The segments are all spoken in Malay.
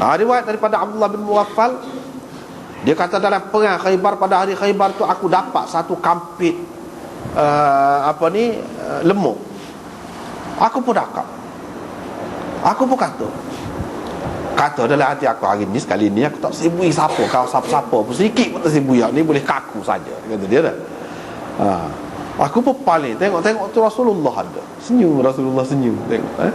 ha, Riwayat daripada Abdullah bin Muwaffal Dia kata dalam perang khaybar Pada hari khaybar tu aku dapat satu kampit uh, Apa ni uh, Lemuk Aku pun dakap Aku pun kata Kata dalam hati aku hari ni Sekali ni aku tak sibui siapa Kau siapa-siapa pun Sedikit pun tak sibui Ni boleh kaku saja Kata dia dah ha. Aku pun paling Tengok-tengok tu Rasulullah ada Senyum Rasulullah senyum Tengok eh?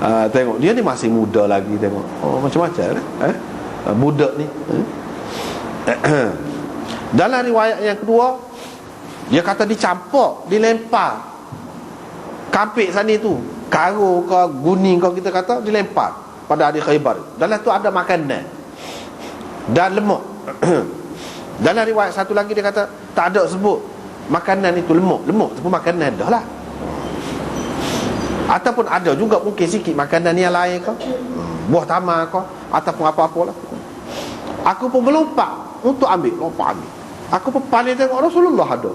Ha, Tengok. Dia ni masih muda lagi Tengok. Oh macam-macam eh? Ha, budak ni eh? Dalam riwayat yang kedua Dia kata dicampur Dilempar. Kampik sana tu Karo ke guning kau kita kata Dilempar Pada hari khaybar. Dalam tu ada makanan. Dan lemuk. Dalam riwayat satu lagi dia kata Tak ada sebut Makanan itu lemuk. Lemuk tu pun makanan dah lah Ataupun ada juga mungkin sikit makanan yang lain kau. Buah tamar kau Ataupun apa-apa lah. Aku pun melompat untuk ambil lompat ambil. Aku pun paling tengok Rasulullah ada.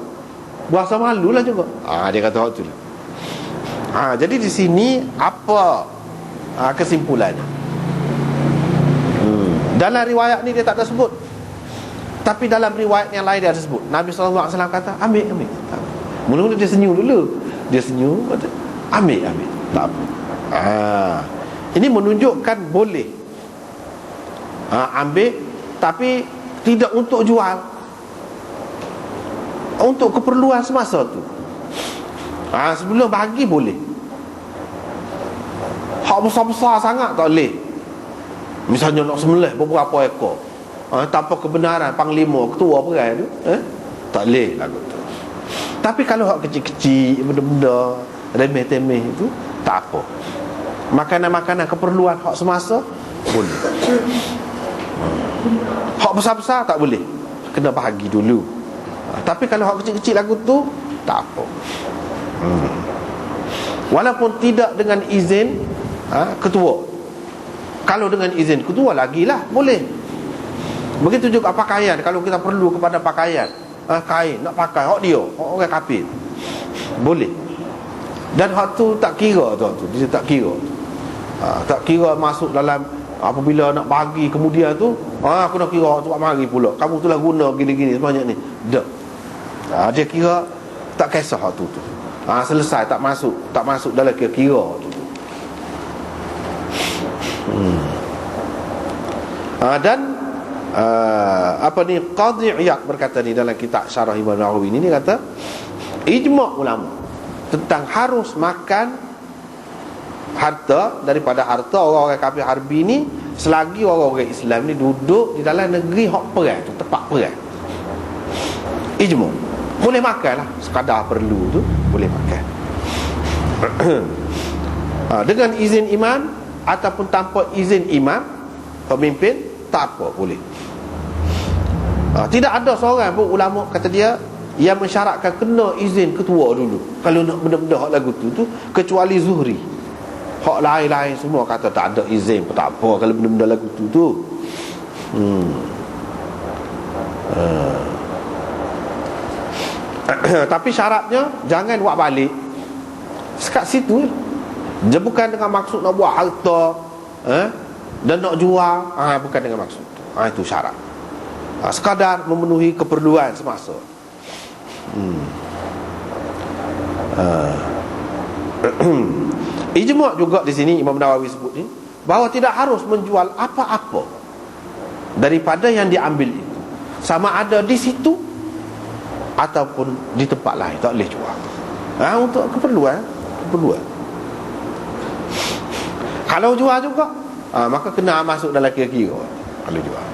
Berasa malu lah juga. Ha, dia kata waktu tu. Ha, jadi di sini apa ha, kesimpulannya hmm. dalam riwayat ni dia tak ada sebut. Tapi dalam riwayat yang lain dia ada sebut. Nabi SAW kata ambil ambil. Mula-mula dia senyum dulu. Dia senyum kata ambil ambil. Tak apa. Ha. ini menunjukkan boleh. Ha, ambil tapi tidak untuk jual. Untuk keperluan semasa tu. Ha, Sebelum bagi boleh. Hak besar-besar sangat tak boleh. Misalnya nak semelih beberapa ekor. Ha, Tanpa kebenaran Panglima, ketua perai tu eh? Tak boleh lagu tu. Tapi kalau hak kecil-kecil Benda-benda Remeh-temeh itu Tak apa. Makanan-makanan keperluan hak semasa Boleh. Hak besar-besar tak boleh. Kena bahagi dulu. Ha, Tapi kalau hak kecil-kecil lagu tu Tak apa. Hmm. Walaupun tidak dengan izin ha, Ketua. Kalau dengan izin ketua lagi lah Boleh. Begitu juga pakaian. Kalau kita perlu kepada pakaian ha, Kain nak pakai Hak dia Hak orang kapit. Boleh Dan hak tu tak kira tu, tu. Dia tak kira. Ha, Tak kira masuk dalam apabila nak bagi kemudian tu ah aku nak kira tu mari pula. Kamu tu lah guna gini-gini sebanyak ni. Dak ah dia kira tak kisah tu tu. Ah selesai tak masuk tak masuk dalam kira-kira tu hmm. ah dan ah, apa ni? Qadhi iyad berkata ni dalam kitab syarah Ibnu Nawawi ini dia kata ijma' ulama tentang harus makan harta daripada harta orang-orang kafir harbi ni selagi orang-orang Islam ni duduk di dalam negeri hak perang tu tempat perang. Ijmu. Boleh makan lah. Sekadar perlu tu boleh makan. Ha, dengan izin imam ataupun tanpa izin imam pemimpin tak apa boleh. Ha, tidak ada seorang pun ulama kata dia yang mensyaratkan kena izin ketua dulu kalau nak benda-benda hak lagu tu tu kecuali zuhri Hak lain-lain semua kata tak ada izin pun tak apa kalau benda-benda lagu tu tu. Hmm. Uh. Tapi syaratnya jangan buat balik. Sekat situ dia bukan dengan maksud nak buat harta eh dan nak jual ah bukan dengan maksud. Ah itu syarat. Ah, sekadar memenuhi keperluan semasa. Hmm. Uh. Ijma' juga di sini Imam Nawawi sebut ni bahawa tidak harus menjual apa-apa daripada yang diambil itu sama ada di situ ataupun di tempat lain tak boleh jual. Ha, untuk keperluan, keperluan. Kalau jual juga, ha, maka kena masuk dalam kira-kira. Kalau jual.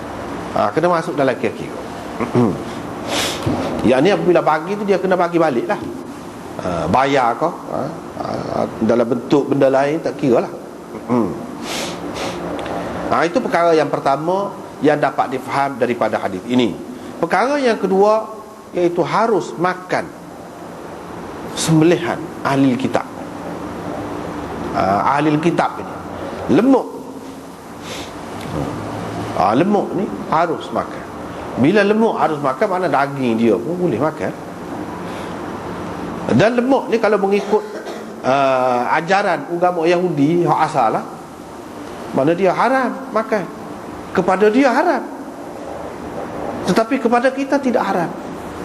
Ha, kena masuk dalam kira-kira. Yang ni apabila bagi tu dia kena bagi balik lah. Ha, bayar kau. Ha, Ah, dalam bentuk benda lain tak kira lah hmm. ha, itu perkara yang pertama yang dapat difaham daripada hadis ini perkara yang kedua iaitu harus makan sembelihan ahli kitab ha, ahli kitab ini lemuk ha, lemuk ni harus makan bila lemuk harus makan mana daging dia pun boleh makan. Dan lemuk ni kalau mengikut uh, ajaran agama Yahudi hak asal lah. Mana dia haram makan. Kepada dia haram. Tetapi kepada kita tidak haram.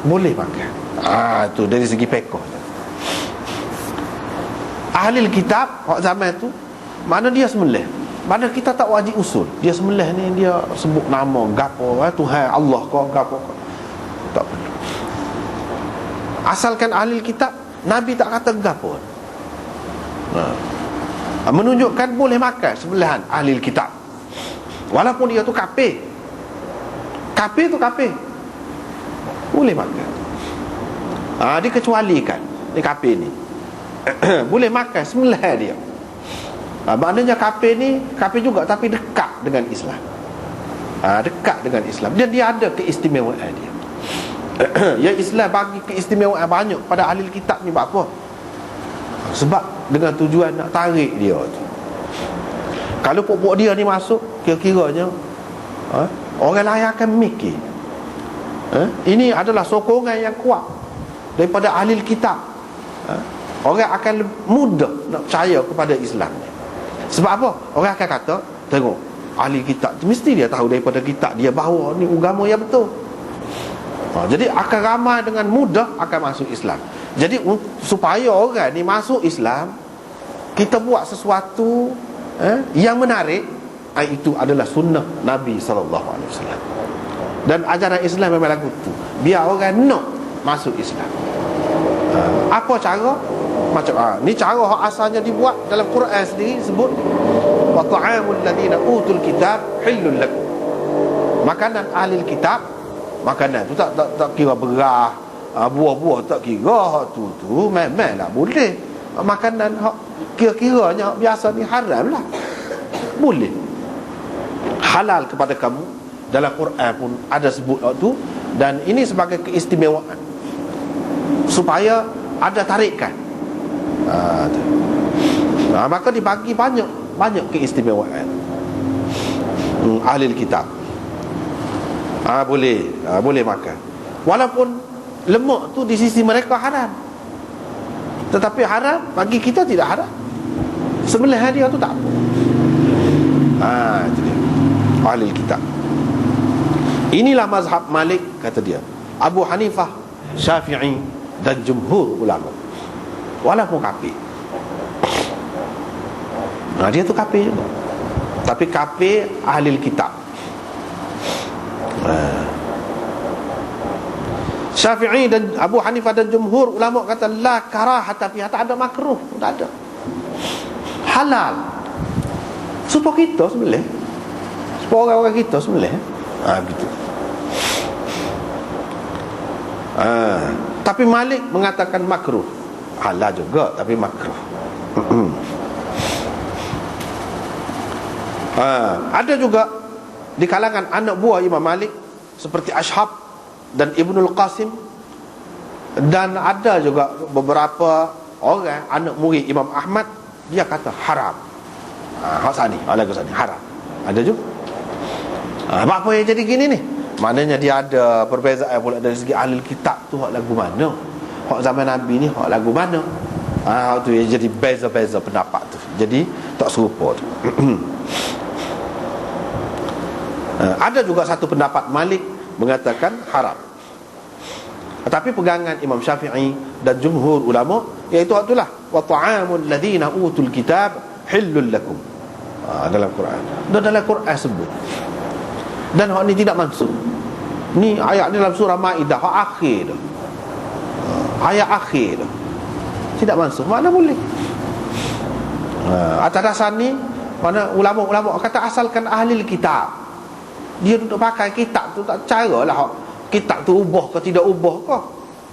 Boleh makan. Ah tu dari segi pekoh ahli kitab waktu zaman tu mana dia sembelih mana kita tak wajib usul. Dia sembelih ni dia sebut nama gapo eh, Tuhan Allah kau gapo kau. Tak perlu asalkan ahli kitab nabi tak kata gapo. Ha. menunjukkan boleh makan sebelahan ahli kitab. Walaupun dia tu kafir kafir tu kafir boleh makan. Ha, dikecualikan. Ni kafir ni. Boleh makan sebelah dia ha, maknanya kafir ni kafir juga tapi dekat dengan Islam. Ha, dekat dengan Islam. Dan dia ada keistimewaan dia. Yang Islam bagi keistimewaan banyak pada ahli kitab ni buat apa? Sebab dengan tujuan nak tarik dia tu. Kalau pokok dia ni masuk kira-kiranya ha, orang lain akan mikir. Ha? ini adalah sokongan yang kuat daripada ahli kitab. Ha? orang akan mudah nak percaya kepada Islam sebab apa? orang akan kata tengok ahli kitab mesti dia tahu daripada kitab dia bahawa ni agama yang betul. Ha, jadi akan ramai dengan mudah akan masuk Islam. Jadi supaya orang ni masuk Islam kita buat sesuatu eh, yang menarik itu adalah sunnah Nabi SAW dan ajaran Islam memang lagu tu. Biar orang nak masuk Islam. Ha, apa cara macam ah ni cara hak asalnya dibuat dalam Quran sendiri sebut wa ta'amul ladina utul kitab halul lakum. Makanan ahli kitab makanan tu tak tak, tak kira berah ah, buah-buah tak kira tu tu memang lah boleh. Makanan hak kira-kiranya biasa ni haram lah. Boleh. Halal kepada kamu. Dalam Quran pun ada sebut waktu dan ini sebagai keistimewaan. Supaya ada tarikan ha, ha, maka dibagi banyak banyak keistimewaan. Hmm, ahli kitab. Ha, boleh. Ha, boleh makan. Walaupun lemak tu di sisi mereka haram. Tetapi haram bagi kita tidak haram. Sebelah dia tu tak apa. Ha, itu dia. Ahli kitab. Inilah mazhab Malik kata dia. Abu Hanifah Syafi'i dan jumhur ulama walaupun kafir nah, dia tu kafir juga. Tapi kafir ahli kitab. Ha. Syafi'i dan Abu Hanifah dan jumhur ulama kata la karah tapi tak ada makruh tak ada. Halal. Supaya kita sebenarnya. Supaya orang-orang kita sebenarnya. Ha, begitu ha, tapi Malik mengatakan makruh halal juga tapi makruh. Ha, ada juga di kalangan anak buah Imam Malik seperti Ashab dan Ibnul Qasim dan ada juga beberapa orang anak murid Imam Ahmad dia kata haram. Ha, hak sani lagu sani haram. Ada juga. Ha, apa yang jadi gini ni? Maknanya dia ada perbezaan pula dari segi ahli kitab tu lagu mana hak zaman Nabi ni hak lagu mana? Ha, tu yang jadi beza-beza pendapat tu. Jadi tak serupa tu. Ha, ada juga satu pendapat Malik mengatakan haram. Tapi pegangan Imam Syafi'i dan jumhur ulama iaitu itulah wa ta'amul ladzina utul kitab halul lakum. Ha, dalam Quran. Dan dalam Quran sebut. Dan hak ni tidak masuk ni ayat ni dalam surah Maidah hak akhir dah ayat akhir. Dah tidak masuk. Mana boleh? Ha, atas dasar ni mana ulama-ulama kata asalkan ahli kitab. Dia duduk pakai kitab tu tak cara lah kitab tu ubah ke tidak ubah ke?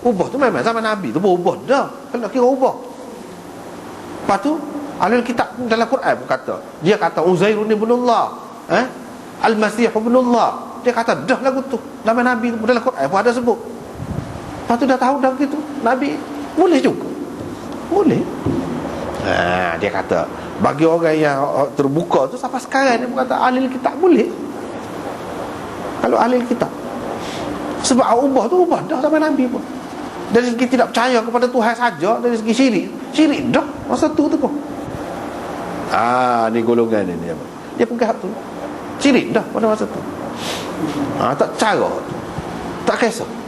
Ubah tu memang zaman Nabi tu ubah dah. Nak kira ubah. Lepas tu ahli kitab dalam Quran pun kata dia kata Uzairun ibn Allah eh? Al-Masih ibn Allah dia kata dah lagu tu. Nama Nabi tu dalam Quran pun ada sebut lepas tu dah tahu dah begitu Nabi boleh juga. Boleh. Ha, dia kata bagi orang yang terbuka tu sampai sekarang dia kata ahli kitab boleh. Kalau ahli kitab. Sebab ubah tu ubah dah sampai Nabi pun. Dari segi tidak percaya kepada Tuhan saja dari segi syirik syirik dah. Masa tu tu pun. Ah ni golongan ni dia. Dia pegang tu. Cirit dah pada masa tu. Ha, Tak cara Tak kisah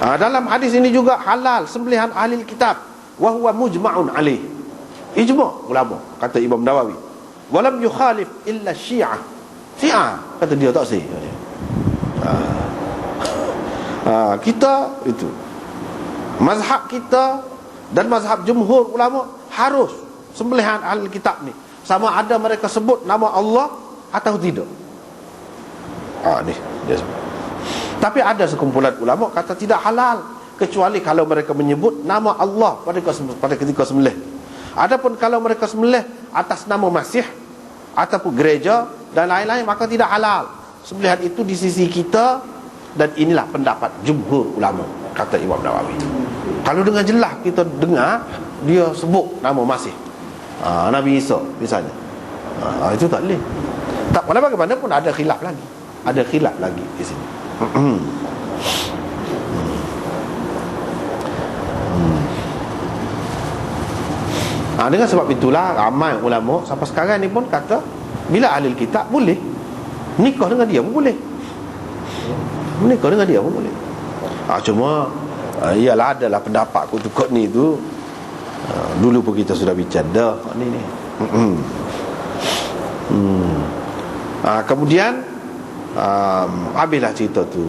ha, Dalam hadis ini juga halal Sembelihan ahli kitab. Wahuwa mujma'un alih. Ijma' ulama Kata Imam Nawawi. Walam yukhalif illa syiah. Syiah Kata dia tak sih ha. ha, Kita itu. Mazhab kita Dan mazhab jumhur ulama Harus Sembelihan ahli kitab ni. Sama ada mereka sebut nama Allah Atau tidak ha, ni dia sebut tapi ada sekumpulan ulama kata tidak halal kecuali kalau mereka menyebut nama Allah pada pada ketika sembelih. Adapun kalau mereka sembelih atas nama Masih ataupun gereja dan lain-lain maka tidak halal. Sembelihan itu di sisi kita dan inilah pendapat jumhur ulama kata Imam Nawawi. Kalau dengan jelas kita dengar dia sebut nama Masih. Ha, Nabi Isa misalnya. Ha, itu tak boleh. Tak walaupun bagaimanapun ada khilaf lagi. Ada khilaf lagi di sini. Ha, dengan sebab itulah ramai ulama sampai sekarang ni pun kata bila ahli kitab boleh nikah dengan dia pun boleh. Nikah dengan dia pun boleh. Ha, cuma ha, ialah adalah pendapat kutuk ni tu dulu pun kita sudah dah ni ni. Hmm. Ha, kemudian um, habislah cerita tu.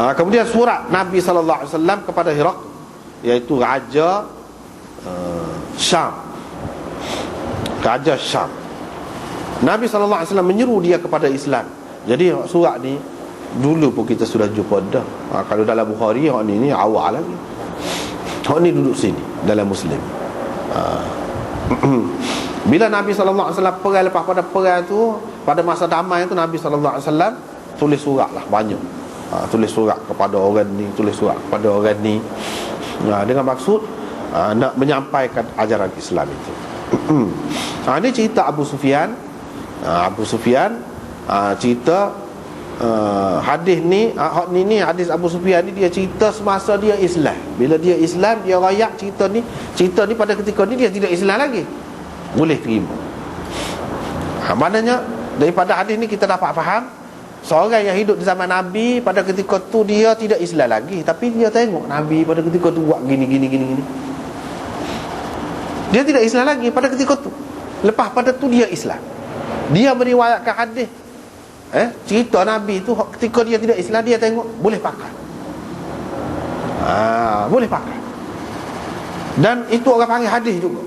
Uh, kemudian surat Nabi wasallam kepada Hirak iaitu raja uh, Syam. Raja Syam. Nabi wasallam menyeru dia kepada Islam. Jadi surat ni dulu pun kita sudah jumpa dah. Ha, kalau dalam Bukhari hak ni ni awal lagi Hak ni duduk sini dalam Muslim. Ha. Bila Nabi SAW perang lepas pada perang tu Pada masa damai tu Nabi SAW Tulis surat lah banyak ha, Tulis surat kepada orang ni Tulis surat kepada orang ni ha, Dengan maksud ha, Nak menyampaikan ajaran Islam itu ha, Ini cerita Abu Sufyan ha, Abu Sufyan ha, Cerita uh, hadis ni uh, ni ni hadis Abu Sufyan ni dia cerita semasa dia Islam. Bila dia Islam dia rayak cerita ni cerita ni pada ketika ni dia tidak Islam lagi. Boleh terima. Ha, maknanya daripada hadis ni kita dapat faham seorang yang hidup di zaman Nabi pada ketika tu dia tidak Islam lagi. Tapi dia tengok Nabi pada ketika tu buat gini gini gini gini. Dia tidak Islam lagi pada ketika tu. Lepas pada tu dia Islam. Dia meriwayatkan hadis eh? Cerita nabi tu ketika dia tidak Islam dia tengok boleh pakai. Ah boleh pakai. Dan itu orang panggil hadis juga.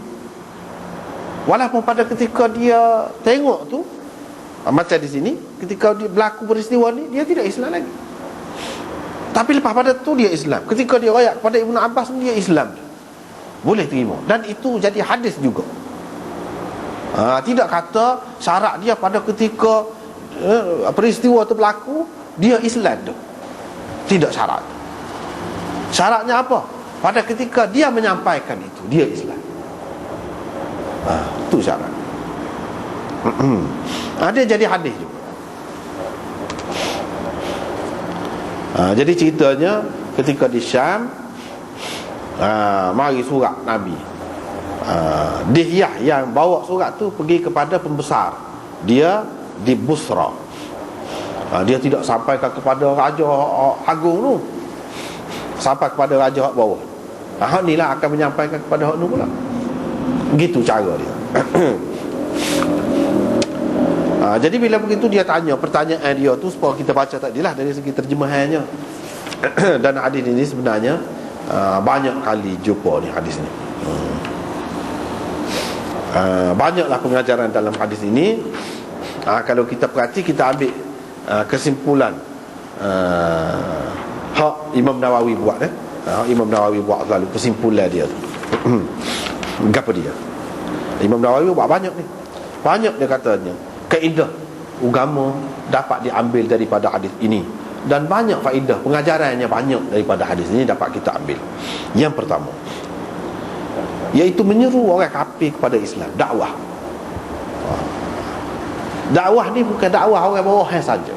Walaupun pada ketika dia tengok tu ah, macam di sini ketika dia berlaku peristiwa ni dia tidak Islam lagi. Tapi lepas pada tu dia Islam. Ketika dia rakyat kepada Ibnu Abbas dia Islam. Boleh terima. Dan itu jadi hadis juga. Ha, tidak kata syarat dia pada ketika eh, peristiwa itu berlaku dia Islam tu. Tidak syarat. Syaratnya apa? Pada ketika dia menyampaikan itu dia Islam. Ha, itu syarat. Ada ha, jadi hadis juga. Ha, jadi ceritanya ketika di Syam ha, mari surat Nabi. Ha, Dihyah yang bawa surat tu pergi kepada pembesar. Dia di Busra. Ha, dia tidak sampaikan kepada raja agung tu. Sampai kepada raja hak bawah. Ha, hak ni lah akan menyampaikan kepada hak tu pula. Gitu cara dia. Ha, jadi bila begitu dia tanya pertanyaan dia tu supaya kita baca tadi lah dari segi terjemahannya. Dan hadis ini sebenarnya uh, banyak kali jumpa ni hadis ni. Uh, banyaklah pengajaran dalam hadis ini ha, kalau kita perhati kita ambil uh, kesimpulan uh, hak Imam Nawawi buat eh? Ha, Imam Nawawi buat lalu kesimpulan dia tu. Apa dia? Imam Nawawi buat banyak ni. Banyak dia katanya keindah agama dapat diambil daripada hadis ini. Dan banyak faedah pengajarannya banyak daripada hadis ini dapat kita ambil. Yang pertama iaitu menyeru orang kafir kepada Islam dakwah dakwah ni bukan dakwah orang bawah saja